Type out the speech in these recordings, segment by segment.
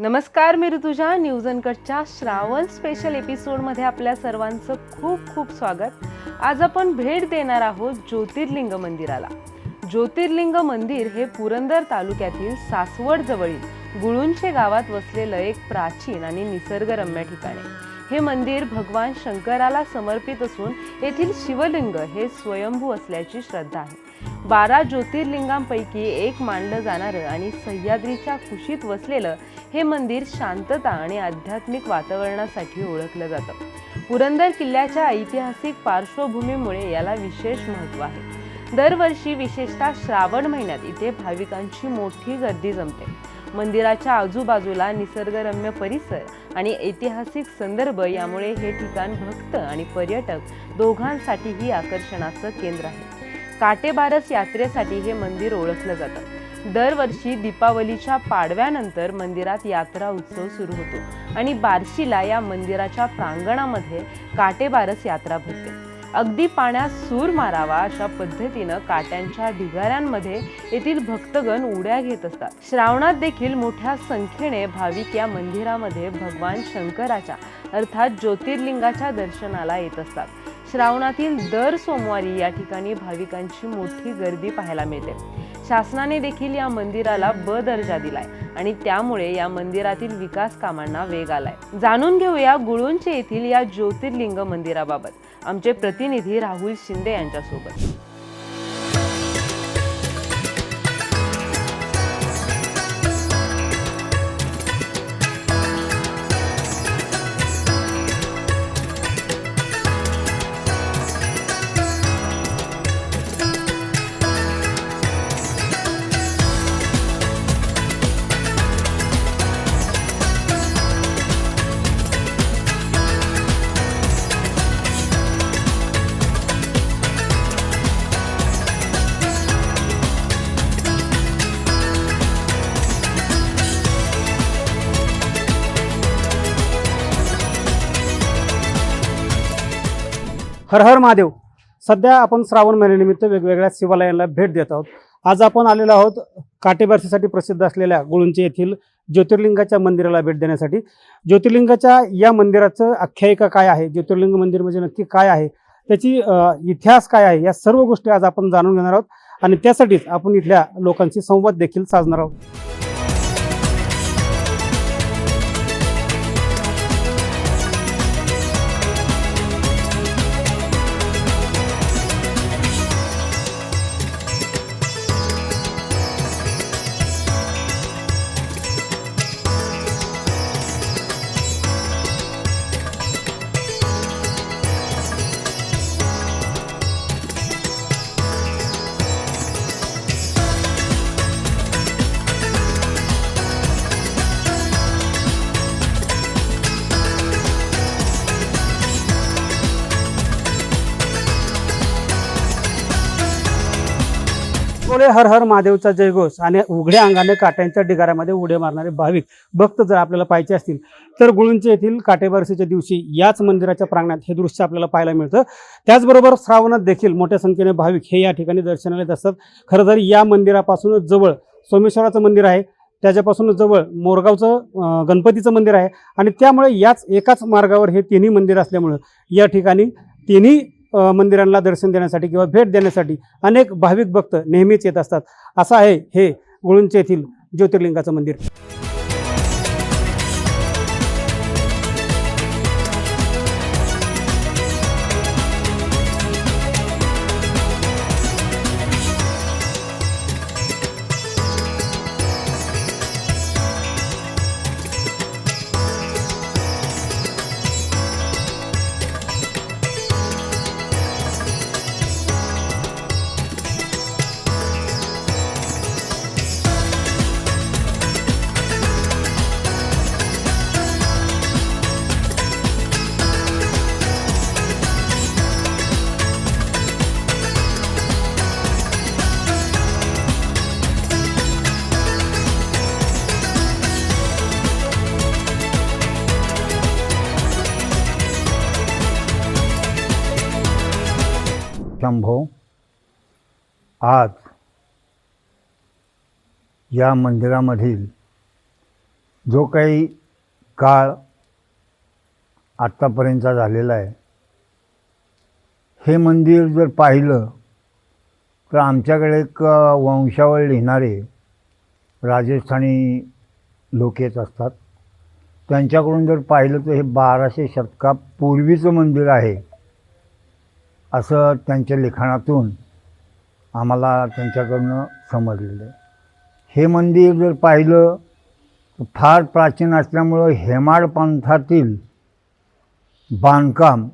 नमस्कार मी ऋतुजा. न्यूज अनकटच्या श्रावण स्पेशल एपिसोडमध्ये आपल्या सर्वांचं खूप खूप स्वागत. आज आपण भेट देणार आहोत ज्योतिर्लिंग मंदिराला. ज्योतिर्लिंग मंदिर हे पुरंदर तालुक्यातील सासवड जवळील गुळुंचे गावात वसलेलं एक प्राचीन आणि निसर्गरम्य ठिकाण आहे. हे मंदिर भगवान शंकराला समर्पित असून येथील शिवलिंग हे स्वयंभू असल्याची श्रद्धा आहे. बारा ज्योतिर्लिंगांपैकी एक मानलं जाणारं आणि सह्याद्रीच्या कुशीत वसलेलं हे मंदिर शांतता आणि आध्यात्मिक वातावरणासाठी ओळखलं जातं. पुरंदर किल्ल्याच्या ऐतिहासिक पार्श्वभूमीमुळे याला विशेष महत्त्व आहे. दरवर्षी विशेषतः श्रावण महिन्यात इथे भाविकांची मोठी गर्दी जमते. मंदिराच्या आजूबाजूला निसर्गरम्य परिसर आणि ऐतिहासिक संदर्भ यामुळे हे ठिकाण भक्त आणि पर्यटक दोघांसाठीही आकर्षणाचं केंद्र आहे. काटेबारस यात्रेसाठी हे मंदिर ओळखलं जातं. दरवर्षी दीपावलीच्या पाडव्यानंतर मंदिरात यात्रा उत्सव सुरू होतो आणि बार्शीला या मंदिराच्या प्रांगणामध्ये काटेबारस यात्रा भरते. अगदी पाण्यात सूर मारावा अशा पद्धतीनं काट्यांच्या ढिगाऱ्यांमध्ये येथील भक्तगण उड्या घेत असतात. श्रावणात देखील मोठ्या संख्येने भाविक या मंदिरामध्ये भगवान शंकराच्या अर्थात ज्योतिर्लिंगाच्या दर्शनाला येत असतात. श्रावणातील दर सोमवारी या ठिकाणी भाविकांची मोठी गर्दी पाहायला मिळते. शासनाने देखील या मंदिराला ब दर्जा दिलाय आणि त्यामुळे या मंदिरातील विकास कामांना वेग आलाय. जाणून घेऊया गुळुंचे येथील या ज्योतिर्लिंग मंदिराबाबत. आमचे प्रतिनिधी राहुल शिंदे यांच्यासोबत. हर हर महादेव. सध्या आपण श्रावण महिन्यानिमित्त वेगवेगळ्या शिवालयांना भेट देत आहोत. आज आपण आलेलो आहोत काटेबारसीसाठी प्रसिद्ध असलेल्या गुळुंचे येथील ज्योतिर्लिंगाच्या मंदिराला भेट देण्यासाठी. ज्योतिर्लिंगाच्या या मंदिराचं आख्यायिका काय आहे? ज्योतिर्लिंग मंदिर म्हणजे नक्की काय आहे? त्याची इतिहास काय आहे? या सर्व गोष्टी आज आपण जाणून घेणार आहोत. आणि त्यासाठीच आपण इथल्या लोकांशी संवाद देखील साधणार आहोत. अरे हर हर महादेवचा जयघोष आणि उघड्या अंगाने काट्यांच्या ढिगाऱ्यामध्ये उड्या मारणारे भाविक भक्त जर आपल्याला पाहिजे असतील तर गुळुंचे येथील काटेबारसीच्या दिवशी याच मंदिराच्या प्रांगणात हे दृश्य आपल्याला पाहायला मिळतं. त्याचबरोबर श्रावणात देखील मोठ्या संख्येने भाविक हे या ठिकाणी दर्शनाला येत असतात. खरं तर या मंदिरापासूनच जवळ सोमेश्वराचं मंदिर आहे त्याच्यापासून जवळ मोरगावचं गणपतीचं मंदिर आहे आणि त्यामुळे याच एकाच मार्गावर हे तिन्ही मंदिर असल्यामुळं या ठिकाणी तिन्ही मंदिरांना दर्शन देण्यासाठी किंवा भेट देण्यासाठी अनेक भाविक भक्त नेहमीच येत असतात. असं आहे हे गुळुंचे येथील ज्योतिर्लिंगाचं मंदिर. शंभो आज या मंदिरामधील जो काही काळ आत्तापर्यंतचा झालेला आहे हे मंदिर जर पाहिलं तर आमच्याकडे एक वंशावळ लिहिणारे राजस्थानी लोक येत असतात. त्यांच्याकडून जर पाहिलं तर हे बाराशे शतकापूर्वीचं मंदिर आहे. असं त्यांच्या लिखाणातून आम्हाला त्यांच्याकडनं समजलेलं. आहे हे मंदिर जर पाहिलं तर फार प्राचीन असल्यामुळं हेमाड पंथातील बांधकाम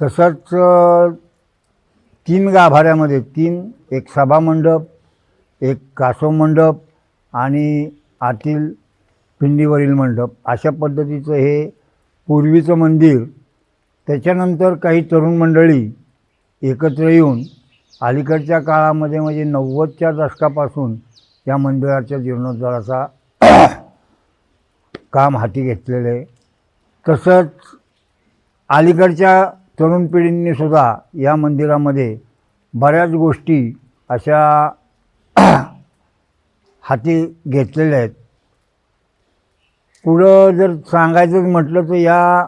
तसंच तीन गाभाऱ्यामध्ये तीन एक सभामंडप एक कासव मंडप आणि आतील पिंडीवरील मंडप अशा पद्धतीचं हे पूर्वीचं मंदिर त्याच्यानंतर काही तरुण मंडळी एकत्र येऊन अलीकडच्या काळामध्ये म्हणजे नव्वदच्या दशकापासून या मंदिराच्या जीर्णोद्धाराचा काम हाती घेतलेलं आहे. तसंच अलीकडच्या तरुण पिढींनी सुद्धा या मंदिरामध्ये बऱ्याच गोष्टी अशा हाती घेतलेल्या आहेत. पुढं जर सांगायचं म्हटलं तर या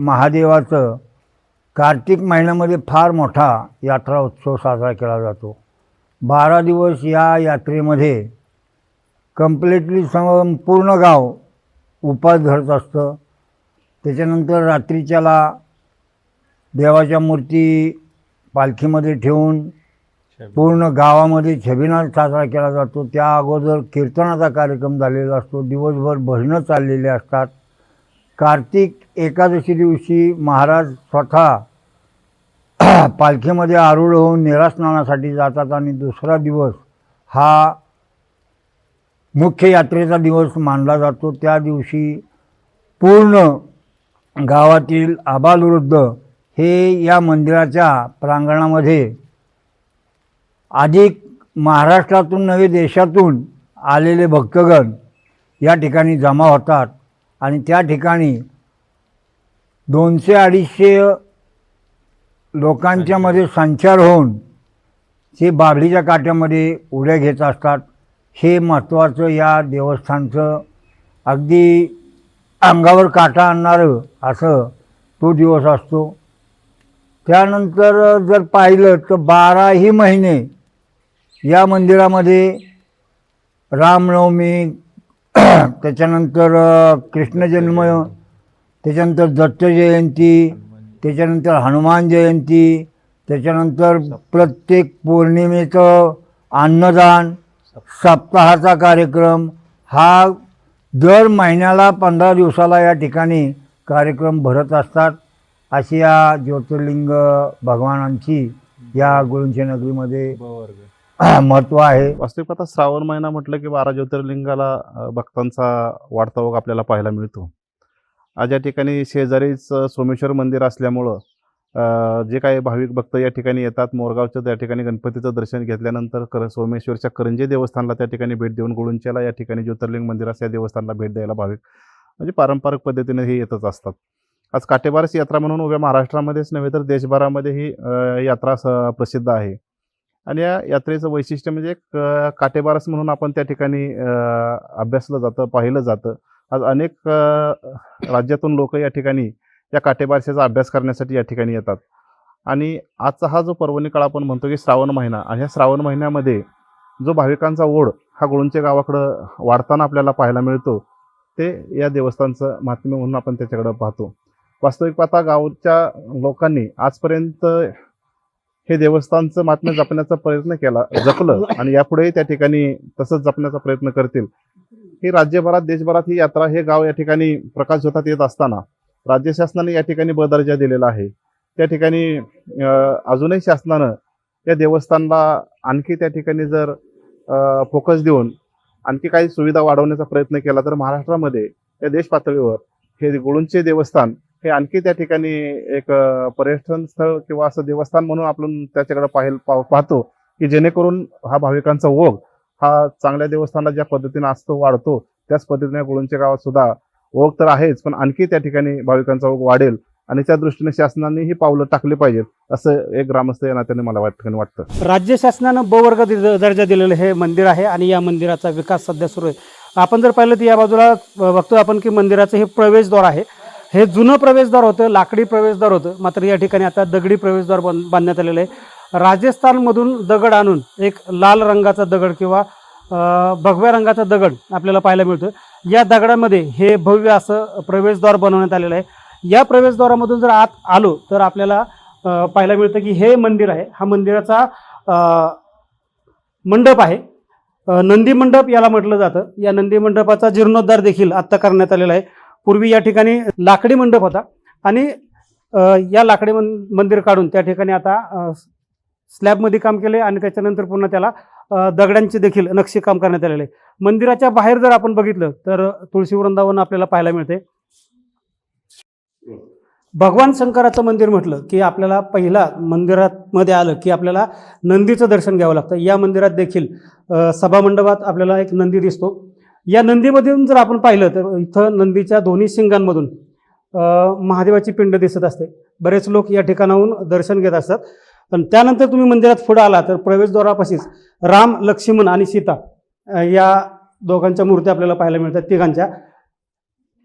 महादेवाचं कार्तिक महिन्यामध्ये फार मोठा यात्रा उत्सव साजरा केला जातो. बारा दिवस या यात्रेमध्ये कम्प्लिटली संपूर्ण गाव उपास धरत असतं. त्याच्यानंतर रात्रीच्याला देवाच्या मूर्ती पालखीमध्ये ठेवून पूर्ण गावामध्ये छबिना साजरा केला जातो. त्या अगोदर कीर्तनाचा कार्यक्रम झालेला असतो. दिवसभर भजनं चाललेले असतात. कार्तिक एकादशी दिवशी महाराज स्वतः पालखीमध्ये आरूढ होऊन निरास्नानासाठी जातात आणि दुसरा दिवस हा मुख्य यात्रेचा दिवस मानला जातो. त्या दिवशी पूर्ण गावातील आबालवृद्ध हे या मंदिराच्या प्रांगणामध्ये अधिक महाराष्ट्रातून नव्हे देशातून आलेले भक्तगण या ठिकाणी जमा होतात. आणि त्या ठिकाणी दोनशे अडीचशे लोकांच्यामध्ये संचार. होऊन ते बाभलीच्या काट्यामध्ये उड्या घेत असतात. हे महत्त्वाचं या देवस्थानचं अगदी अंगावर काटा आणणारं असं तो दिवस असतो. त्यानंतर जर पाहिलं तर बाराही महिने या मंदिरामध्ये रामनवमी त्याच्यानंतर कृष्णजन्म कृष्ण जन्म त्याच्यानंतर दत्त जयंती त्याच्यानंतर हनुमान जयंती त्याच्यानंतर प्रत्येक पौर्णिमेचं अन्नदान सप्ताहाचा कार्यक्रम हा दर महिन्याला पंधरा दिवसाला या ठिकाणी कार्यक्रम भरत असतात. अशी या ज्योतिर्लिंग भगवानांची या गुरुंच्या नगरीमध्ये महत्त्व आहे. वास्तविक आता श्रावण महिना म्हटलं की बारा ज्योतिर्लिंगाला भक्तांचा वाढता ओघ आपल्याला पाहायला मिळतो. आज या ठिकाणी शेजारीच सोमेश्वर मंदिर असल्यामुळं जे काही भाविक भक्त या ठिकाणी येतात मोरगावच्या त्या ठिकाणी गणपतीचं दर्शन घेतल्यानंतर कर सोमेश्वरच्या करंजे देवस्थानला त्या ठिकाणी भेट देऊन गुळुंच्याला या ठिकाणी ज्योतिर्लिंग मंदिरास या देवस्थानला भेट द्यायला भाविक म्हणजे पारंपरिक पद्धतीने हे येतच असतात. आज काटेबारस यात्रा म्हणून उभ्या महाराष्ट्रामध्येच नव्हे तर देशभरामध्ये ही यात्रा स- प्रसिद्ध आहे. आणि या यात्रेचं वैशिष्ट्य म्हणजे एक काटेबारस म्हणून आपण त्या ठिकाणी अभ्यासलं जातं पाहिलं जातं. आज अनेक राज्यातून लोक या ठिकाणी या काटेबारशाचा अभ्यास करण्यासाठी या ठिकाणी येतात. आणि आजचा हा जो पर्वणी काळ आपण म्हणतो की श्रावण महिना आणि ह्या श्रावण महिन्यामध्ये जो भाविकांचा ओढ हा गुळूंचे गावाकडं वाढताना आपल्याला पाहायला मिळतो ते या देवस्थानचं महात्म्य म्हणून आपण त्याच्याकडं पाहतो. वास्तविक पाहता गावच्या लोकांनी आजपर्यंत हे देवस्थानचं महात्म्य जपण्याचा प्रयत्न केला जपलं आणि यापुढेही त्या ठिकाणी तसंच जपण्याचा प्रयत्न करतील. ही राज्यभरात देशभरात ही यात्रा हे गाव या ठिकाणी प्रकाश झोतात येत असताना राज्य शासनाने या ठिकाणी ब दर्जा दिलेला आहे. त्या ठिकाणी अजूनही शासनानं या देवस्थानला आणखी त्या ठिकाणी जर फोकस देऊन आणखी काही सुविधा वाढवण्याचा प्रयत्न केला तर महाराष्ट्रामध्ये या देश पातळीवर हे गुळूंचे देवस्थान हे आणखी त्या ठिकाणी एक पर्यटन स्थळ किंवा असं देवस्थान म्हणून आपण त्याच्याकडे पाहिल पा- पाहतो की जेणेकरून हा भाविकांचा ओघ हा चांगल्या देवस्थानात ज्या पद्धतीने असतो वाढतो त्याच पद्धतीने गुळूंच्या गावात सुद्धा ओघ तर आहेच पण आणखी त्या ठिकाणी भाविकांचा ओघ वाढेल आणि त्या दृष्टीने शासनाने ही पावलं टाकली पाहिजेत असं एक ग्रामस्थ या नात्याने मला वाट वाटतं. राज्य शासनानं बवर्ग वर्ग दर्जा दिलेलं हे मंदिर आहे आणि या मंदिराचा विकास सध्या सुरू आहे. आपण जर पाहिलं तर या बाजूला अ, बघतो आपण की मंदिराचं हे प्रवेशद्वार आहे. हे जुनं प्रवेशद्वार होतं लाकडी प्रवेशद्वार होतं. मात्र या ठिकाणी आता दगडी प्रवेशद्वार बन बांधण्यात आलेलं आहे. राजस्थानमधून दगड आणून एक लाल रंगाचा दगड किंवा भगव्या रंगाचा दगड आपल्याला पाहायला मिळतो. या दगडामध्ये हे भव्य असं प्रवेशद्वार बनवण्यात आलेलं आहे. या प्रवेशद्वारामधून जर आत आलो तर आपल्याला पाहायला मिळतं की हे मंदिर आहे. हा मंदिराचा मंडप आहे. नंदी मंडप याला म्हटलं जातं. या नंदी मंडपाचा जीर्णोद्धार देखील आत्ता करण्यात आलेला आहे. पूर्वी या ठिकाणी लाकडी मंडप होता. आणि या लाकडी मं मंदिर काढून त्या ठिकाणी आता स्लॅबमध्ये काम केले आणि त्याच्यानंतर पुन्हा त्याला दगडांचे देखील नक्षीकाम करण्यात आलेले. आहे मंदिराच्या बाहेर जर आपण बघितलं तर तुळशी वृंदावन आपल्याला पाहायला मिळते. भगवान शंकराचं मंदिर म्हटलं की आपल्याला पहिला मंदिरामध्ये आलं की आपल्याला नंदीचं दर्शन घ्यावं लागतं. या मंदिरात देखील सभामंडपात आपल्याला एक नंदी दिसतो. या नंदीमधून जर आपण पाहिलं तर इथं नंदीच्या दोन्ही शिंगांमधून महादेवाची पिंड दिसत असते. बरेच लोक या ठिकाणाहून दर्शन घेत असतात. पण त्यानंतर तुम्ही मंदिरात पुढं आला तर प्रवेशद्वारापाशीच राम लक्ष्मण आणि सीता या दोघांच्या मूर्त्या आपल्याला पाहायला मिळतात तिघांच्या.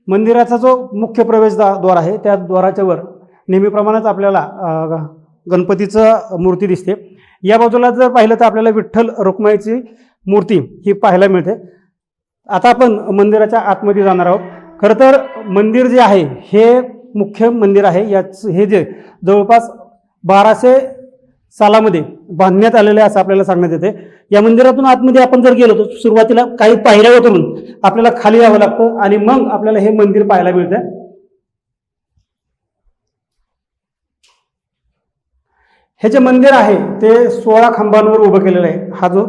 मंदिराचा जो मुख्य प्रवेशद्वार द्वार आहे त्या द्वाराच्या वर नेहमीप्रमाणेच आपल्याला गणपतीचं मूर्ती दिसते. या बाजूला जर पाहिलं तर आपल्याला विठ्ठल रुक्माईची मूर्ती ही पाहायला मिळते. आता आपण मंदिराच्या आतमध्ये जाणार आहोत. खरं तर मंदिर जे आहे हे मुख्य मंदिर आहे. याच हे जे जवळपास बाराशे सालामध्ये बांधण्यात आलेले आहे असं आपल्याला सांगण्यात येते. या मंदिरातून आतमध्ये आपण जर गेलो तर सुरुवातीला काही पायऱ्या उतरून आपल्याला खाली यावं लागतं आणि मग आपल्याला हे मंदिर पाहायला मिळतं हे जे मंदिर आहे ते सोळा खांबांवर उभं केलेलं आहे. हा जो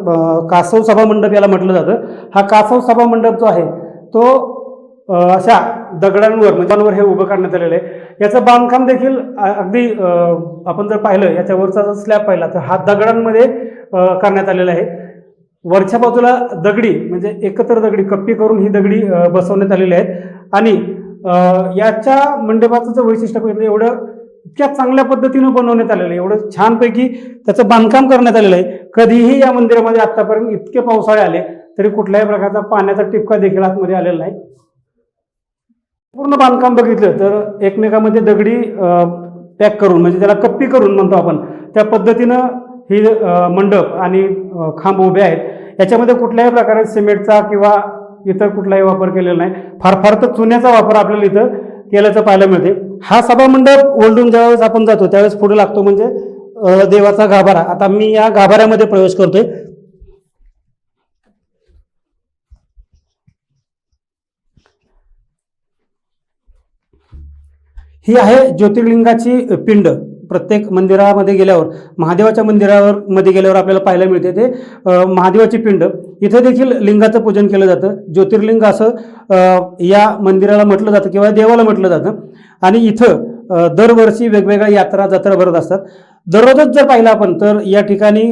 कासव सभा मंडप याला म्हटलं जातं. हा कासव सभा मंडप जो आहे तो अशा दगडांवर म्हणजे हे उभं करण्यात आलेलं आहे. याचं बांधकाम देखील अगदी आपण जर पाहिलं याच्यावरचा जर स्लॅब पाहिला तर हा दगडांमध्ये करण्यात आलेला आहे. वरच्या बाजूला दगडी म्हणजे एकत्र दगडी कप्पी करून ही दगडी बसवण्यात आलेली आहेत आणि याच्या मंडपाचं जर वैशिष्ट्य बघितलं एवढं इतक्या चांगल्या पद्धतीनं बनवण्यात आलेलं आहे. एवढं छानपैकी त्याचं बांधकाम करण्यात आलेलं आहे. कधीही या मंदिरामध्ये आत्तापर्यंत इतके पावसाळे आले तरी कुठल्याही प्रकारचा पाण्याचा टिपका देखील आतमध्ये आलेला नाही. पूर्ण बांधकाम बघितलं तर एकमेकामध्ये दगडी पॅक करून म्हणजे त्याला कप्पी करून म्हणतो आपण त्या पद्धतीनं ही मंडप आणि खांब उभे आहेत. याच्यामध्ये कुठल्याही प्रकारे सिमेंटचा किंवा इतर कुठलाही वापर केलेला नाही. फार फार तर चुन्याचा वापर आपल्याला इथं केल्याचं पाहायला मिळते हा सभामंडप ओलडून ज्यावेळेस आपण जातो त्यावेळेस पुढे लागतो म्हणजे देवाचा गाभारा. आता मी या गाभाऱ्यामध्ये प्रवेश करतोय. ही आहे ज्योतिर्लिंगाची पिंड. प्रत्येक मंदिरामध्ये गेल्यावर महादेवाच्या मंदिरावर मध्ये गेल्यावर आपल्याला पाहायला मिळते ते महादेवाचे महादेवाची पिंड. इथे देखील लिंगाचं पूजन केलं जातं. ज्योतिर्लिंग असं या मंदिराला म्हटलं जातं किंवा देवाला म्हटलं जातं. आणि इथं दरवर्षी वेगवेगळ्या यात्रा जत्रा भरत असतात. दररोजच जर पाहिलं आपण तर या ठिकाणी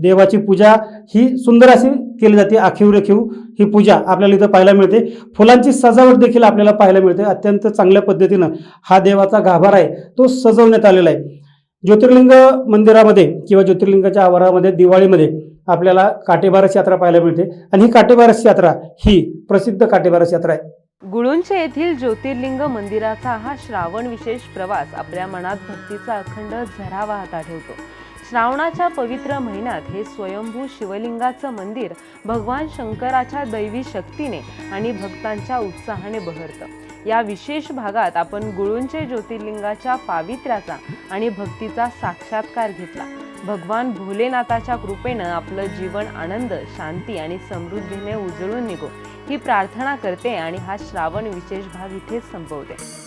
देवाची पूजा ही सुंदर अशी केली जाते. आखीव रेखीव ही पूजा आपल्याला इथं पाहायला मिळते. फुलांची सजावट देखील आपल्याला पाहायला मिळते. अत्यंत चांगल्या पद्धतीनं हा देवाचा गाभारा आहे तो सजवण्यात आलेला आहे. ज्योतिर्लिंग मंदिरामध्ये किंवा ज्योतिर्लिंगाच्या आवारामध्ये दिवाळीमध्ये आपल्याला काटेबारस यात्रा पाहायला मिळते. आणि ही काटेबारस यात्रा ही प्रसिद्ध काटेबारस यात्रा आहे. गुळूंचे येथील ज्योतिर्लिंग मंदिराचा हा श्रावण विशेष प्रवास आपल्या मनात भक्तीचा अखंड झरा वाहता ठेवतो. श्रावणाच्या पवित्र महिन्यात हे स्वयंभू शिवलिंगाचं मंदिर भगवान शंकराच्या दैवी शक्तीने आणि भक्तांच्या उत्साहाने बहरतं. या विशेष भागात आपण गुळूंचे ज्योतिर्लिंगाच्या पावित्र्याचा आणि भक्तीचा साक्षात्कार घेतला. भगवान भोलेनाथाच्या कृपेनं आपलं जीवन आनंद शांती आणि समृद्धीने उजळून निघो. ही प्रार्थना करते आणि हा श्रावण विशेष भाग इथेच संपवते.